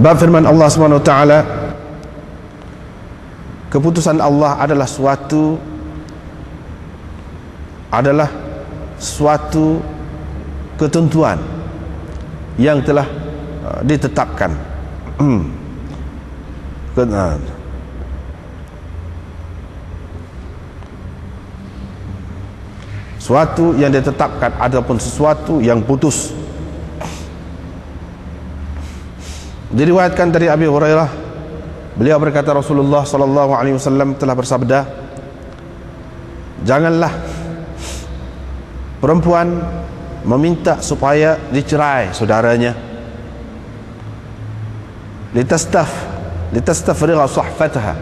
bab firman Allah taala keputusan Allah adalah suatu adalah suatu ketentuan yang telah uh, ditetapkan. Hmm. uh, suatu yang ditetapkan ataupun sesuatu yang putus diriwayatkan dari Abi Hurairah Beliau berkata Rasulullah sallallahu alaihi wasallam telah bersabda Janganlah perempuan meminta supaya dicerai saudaranya. Litastaf litastafriga sahfataha.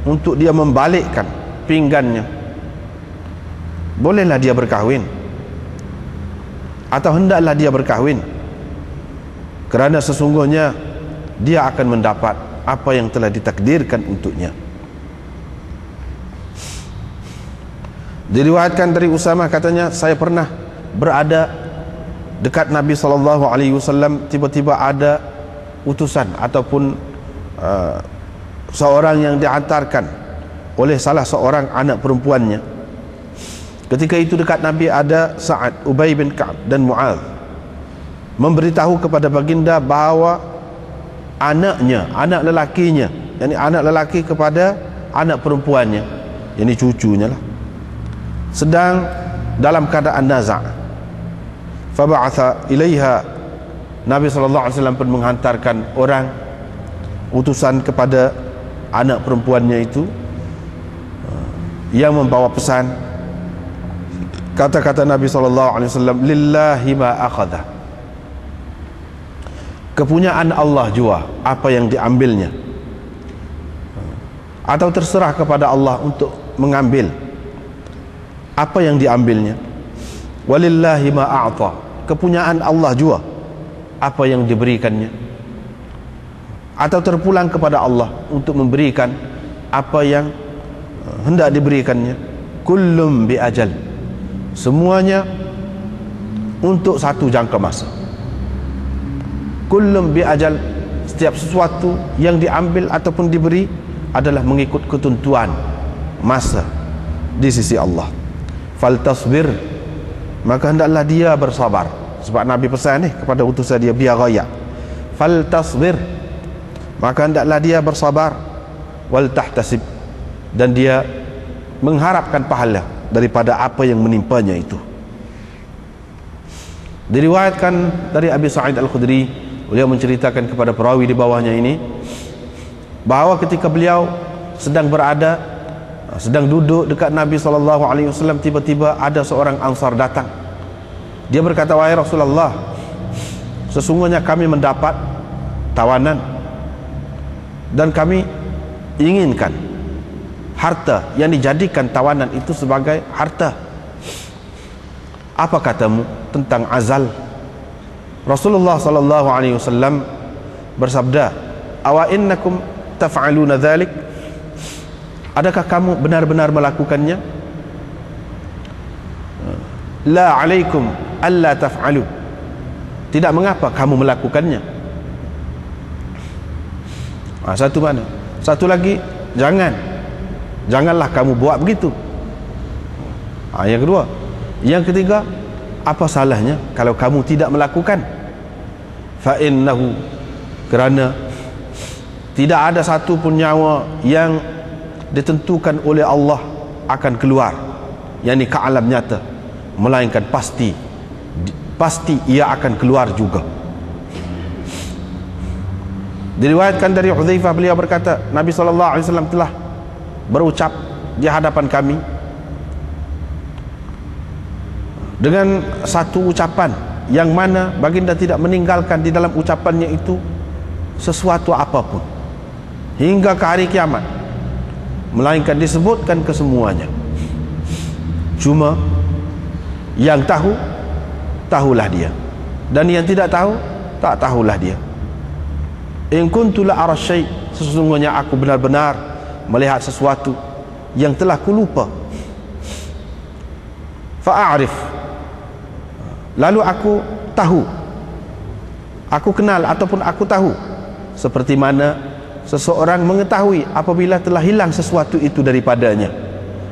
Untuk dia membalikkan pinggannya. Bolehlah dia berkahwin. Atau hendaklah dia berkahwin. Kerana sesungguhnya dia akan mendapat apa yang telah ditakdirkan untuknya. Diriwayatkan dari Usama katanya saya pernah berada dekat Nabi sallallahu alaihi wasallam tiba-tiba ada utusan ataupun uh, seorang yang diantarkan oleh salah seorang anak perempuannya. Ketika itu dekat Nabi ada Sa'ad, Ubay bin Ka'ab dan Mu'ad memberitahu kepada baginda bahawa anaknya anak lelakinya. Yakni anak lelaki kepada anak perempuannya. Yakni cucunya lah. Sedang dalam keadaan naza' faba'atha ilaiha. Nabi SAW pun menghantarkan orang utusan kepada anak perempuannya itu yang membawa pesan. Kata-kata Nabi SAW lillahi ma kepunyaan Allah jua apa yang diambilnya. Atau terserah kepada Allah untuk mengambil apa yang diambilnya. Walillahi ma a'ta kepunyaan Allah jua apa yang diberikannya. Atau terpulang kepada Allah untuk memberikan apa yang uh, hendak diberikannya. Kullum bi ajal semuanya untuk satu jangka masa kullum bi ajal setiap sesuatu yang diambil ataupun diberi adalah mengikut ketentuan masa di sisi Allah. Fal tasbir maka hendaklah dia bersabar. Sebab Nabi pesan ni kepada utusan dia biar raya. Fal tasbir maka hendaklah dia bersabar. Wal tahtasib dan dia mengharapkan pahala daripada apa yang menimpanya itu. Diriwayatkan dari Abi Sa'id Al-Khudri beliau menceritakan kepada perawi di bawahnya ini bahawa ketika beliau sedang berada sedang duduk dekat Nabi wasallam tiba-tiba ada seorang ansar datang. Dia berkata wahai Rasulullah sesungguhnya kami mendapat tawanan dan kami inginkan harta yang dijadikan tawanan itu sebagai harta. Apa katamu tentang azal Rasulullah sallallahu alaihi wasallam bersabda, "Awa innakum taf'aluna dzalik?" Adakah kamu benar-benar melakukannya? La alaikum alla taf'alu. Tidak mengapa kamu melakukannya. Ah, satu mana? Satu lagi, jangan. Janganlah kamu buat begitu. Ah, yang kedua. Yang ketiga, apa salahnya kalau kamu tidak melakukan? Fa innahu kerana tidak ada satu pun nyawa yang ditentukan oleh Allah akan keluar. Yakni ke alam nyata. Melainkan pasti pasti ia akan keluar juga. Diriwayatkan dari Hudzaifah beliau berkata Nabi wasallam telah berucap di hadapan kami dengan satu ucapan yang mana baginda tidak meninggalkan di dalam ucapannya itu sesuatu apapun. Hingga ke hari kiamat. Melainkan disebutkan kesemuanya cuma yang tahu tahulah dia. Dan yang tidak tahu tak tahulah dia. In kuntu la ara syai. Sesungguhnya aku benar-benar melihat sesuatu yang telah kulupa fa'arif lalu aku tahu. Aku kenal ataupun aku tahu. Seperti mana seseorang mengetahui apabila telah hilang sesuatu itu daripadanya.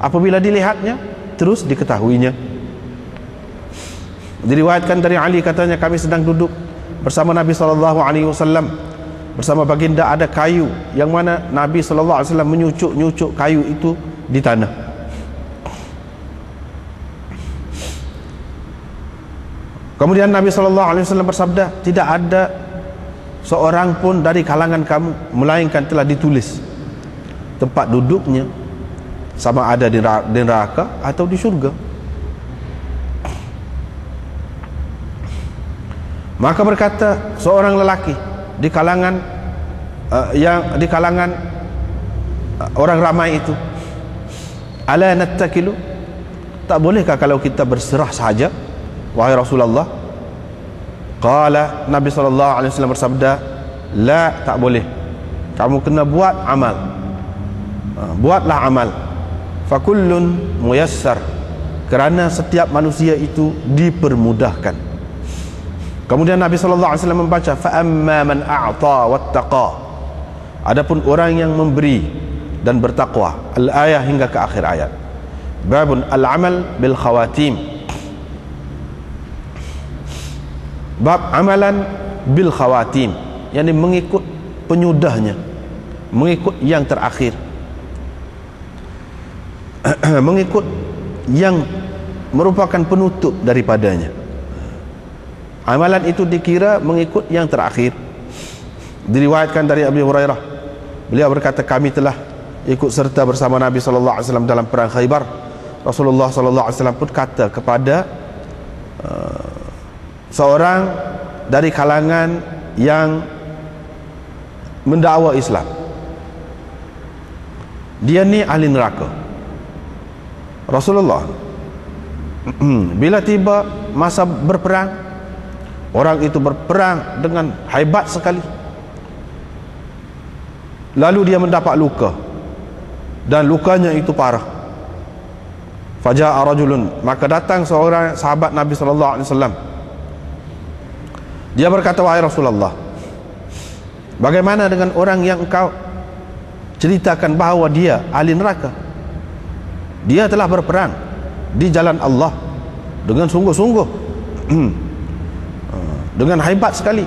Apabila dilihatnya terus diketahuinya. Diriwayatkan dari Ali katanya kami sedang duduk bersama Nabi sallallahu alaihi wasallam. Bersama baginda ada kayu yang mana Nabi sallallahu alaihi wasallam menyucuk-nyucuk kayu itu di tanah Kemudian Nabi sallallahu alaihi wasallam bersabda tidak ada seorang pun dari kalangan kamu melainkan telah ditulis tempat duduknya sama ada di neraka atau di syurga. Maka berkata seorang lelaki di kalangan uh, yang di kalangan uh, orang ramai itu ala nattakilu? Tak bolehkah kalau kita berserah saja wahai Rasulullah qala Nabi wasallam bersabda la tak boleh kamu kena buat amal uh, buatlah amal fakullun muyassar kerana setiap manusia itu dipermudahkan Kemudian Nabi wasallam membaca fa amma man a'ta wattaqa. Adapun orang yang memberi dan bertakwa. Al-ayah hingga ke akhir ayat. Babun al-amal bil khawatim. Bab amalan bil khawatim, yakni mengikut penyudahnya, mengikut yang terakhir. mengikut yang merupakan penutup daripadanya. Amalan itu dikira mengikut yang terakhir. Diriwayatkan dari Abu Hurairah. Beliau berkata kami telah ikut serta bersama Nabi sallallahu alaihi wasallam dalam perang Khaybar. Rasulullah sallallahu alaihi wasallam pun kata kepada uh, seorang dari kalangan yang mendakwa Islam. Dia ni ahli neraka. Rasulullah bila tiba masa berperang Orang itu berperang dengan hebat sekali. Lalu dia mendapat luka. Dan lukanya itu parah. Faja'a rajulun, maka datang seorang sahabat Nabi sallallahu alaihi wasallam. Dia berkata, "Wahai Rasulullah, bagaimana dengan orang yang engkau ceritakan bahawa dia ahli neraka? Dia telah berperang di jalan Allah dengan sungguh-sungguh." dengan hebat sekali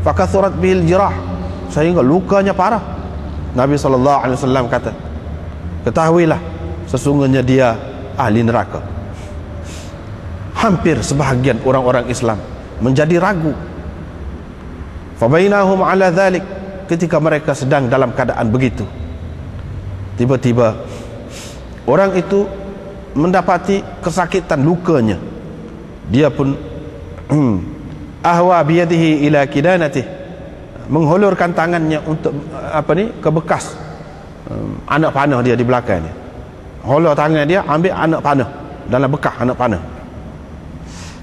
fakathurat bil jirah sehingga lukanya parah Nabi SAW kata ketahuilah sesungguhnya dia ahli neraka hampir sebahagian orang-orang Islam menjadi ragu fabainahum ala dhalik. Ketika mereka sedang dalam keadaan begitu tiba-tiba orang itu mendapati kesakitan lukanya. Dia pun ahwa biyadihi ila kidanatih. Menghulurkan tangannya untuk apa ni ke bekas um, anak panah dia di belakang ni. Hulur tangan dia ambil anak panah. Dalam bekas anak panah.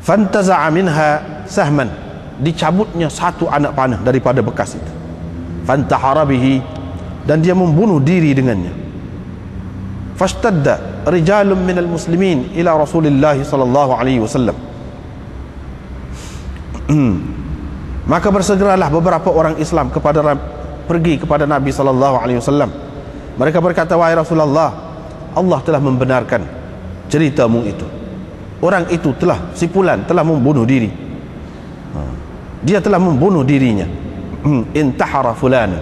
Fantaza'a minha sahman dicabutnya satu anak panah daripada bekas itu fantahara bihi dan dia membunuh diri dengannya fashtadda rijalun minal muslimin ila rasulillah sallallahu alaihi wasallam. Maka bersegeralah beberapa orang Islam kepada pergi kepada Nabi sallallahu alaihi wasallam. Mereka berkata, "Wahai Rasulullah, Allah telah membenarkan ceritamu itu. Orang itu telah sipulan telah membunuh diri. Ha. Dia telah membunuh dirinya. Hmm. Intahara fulan.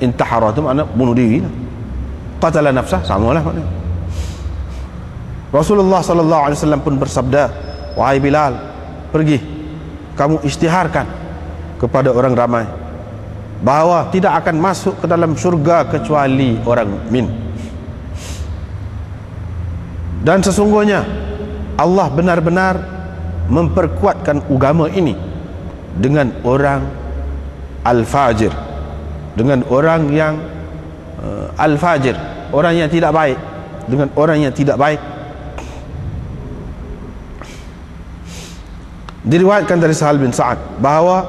Intahara itu makna bunuh diri. Qatala nafsah samalah maknanya. Rasulullah sallallahu alaihi wasallam pun bersabda, "Wahai Bilal, pergi kamu istiharkan kepada orang ramai bahawa tidak akan masuk ke dalam syurga kecuali orang min dan sesungguhnya Allah benar-benar memperkuatkan agama ini dengan orang al-fajir. Dengan orang yang uh, al-fajir. Orang yang tidak baik. Dengan orang yang tidak baik. Diriwayatkan dari Sahal bin Sa'ad bahawa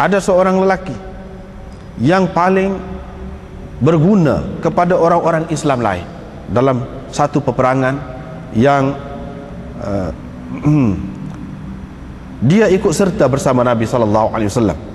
ada seorang lelaki yang paling berguna kepada orang-orang Islam lain dalam satu peperangan yang uh, dia ikut serta bersama Nabi sallallahu alaihi wasallam